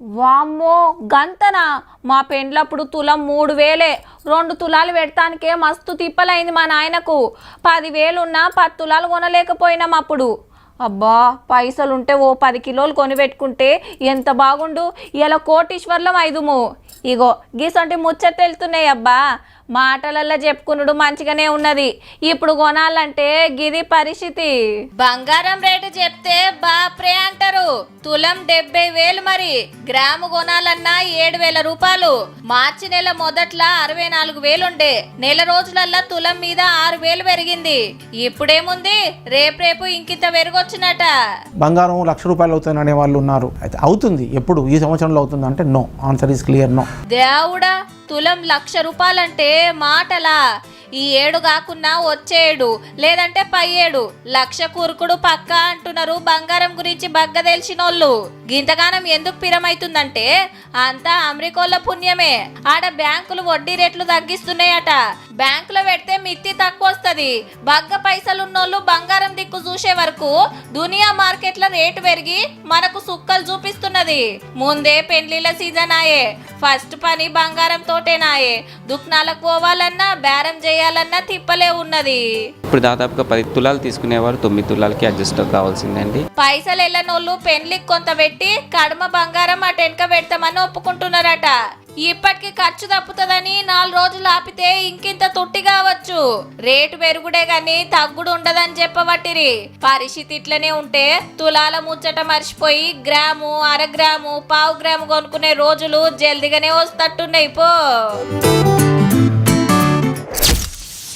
వామ్మో గంతనా? మా పెండ్లప్పుడు తులం మూడు వేలే. రెండు తులాలు పెడతానికే మస్తు తిప్పలైంది మా నాయనకు. పదివేలున్నా పది తులాలు కొనలేకపోయినాం అప్పుడు. అబ్బా పైసలుంటే ఓ పది కిలోలు కొనిపెట్టుకుంటే ఎంత బాగుండు? ఇలా కోటీశ్వర్లం ఐదుము. ఇగో గీసంటి ముచ్చట అబ్బా. మాటలల్లో చెప్పుకునుడు మంచిగానే ఉన్నది. ఇప్పుడు కొనాలంటే గిది పరిస్థితి. బంగారం రేటు చెప్తే బాప్రే అంటారు. తులం డెబ్బై వేలు మరి. గ్రాము కొనాలన్నా ఏడు వేల రూపాయలు. మార్చి నెల మొదట్ల అరవై నాలుగు వేలుండే. నెల రోజులల్లా తులం మీద ఆరు వేలు పెరిగింది. ఇప్పుడేముంది? రేపు రేపు ఇంకింత పెరిగొచ్చినట. బంగారం లక్ష రూపాయలు అవుతుంది అనే వాళ్ళు ఉన్నారు. అయితే అవుతుంది. ఎప్పుడు? ఈ సంవత్సరంలో అవుతుంది అంటే no. Answer is clear no. దేవుడా తులం లక్ష రూపాయలంటే మాటలా. ఈ ఏడు కాకున్నా వచ్చేడు లేదంటే పై ఏడు లక్ష కురుకుడు పక్క అంటున్నారు. బంగారం గురించి బగ్గ తెలిసినోళ్ళు గింతగానం ఎందుకు పిరమైతుందంటే అంతా అమెరికోళ్ళ పుణ్యమే. ఆడ బ్యాంకులు వడ్డీ రేట్లు తగ్గిస్తున్నాయట. బ్యాంకులో పెడితే మిత్తి తక్కువ వస్తుంది బగ్గ పైసలున్నోళ్ళు బంగారం దిక్కు చూసే వరకు దునియా మార్కెట్ల రేటు పెరిగి మనకు సుక్కలు చూపిస్తున్నది. ముందే పెండ్లిల సీజన్ ఆయే. ఫస్ట్ పని బంగారం తోటేనాయే దుక్నాలకు పోవాలన్నా బేరం చేయాలన్నా తిప్పలే ఉన్నది. ఇప్పుడు దాదాపుగా పది తులాలు తీసుకునేవారు తొమ్మిది తులాలకి అడ్జస్ట్ కావాల్సిందండి. పైసలు వెళ్ళనోళ్ళు పెండ్లికి కొంత పెట్టి కడమ బంగారం అటు వెనక పెడతామని ఒప్పుకుంటున్నారట. ఇప్పటికి ఖర్చు తప్పుతుందని నాలుగు రోజులు ఆపితే ఇంకింత తుట్టి కావచ్చు. రేటు పెరుగుడే గాని తగ్గుడు ఉండదని చెప్పబట్టిరి పరిస్థితి ఇట్లనే ఉంటే తులాల ముచ్చట మర్చిపోయి గ్రాము అర గ్రాము పావు గ్రాము కొనుక్కునే రోజులు జల్దిగానే వస్తట్టున్నాయి పో.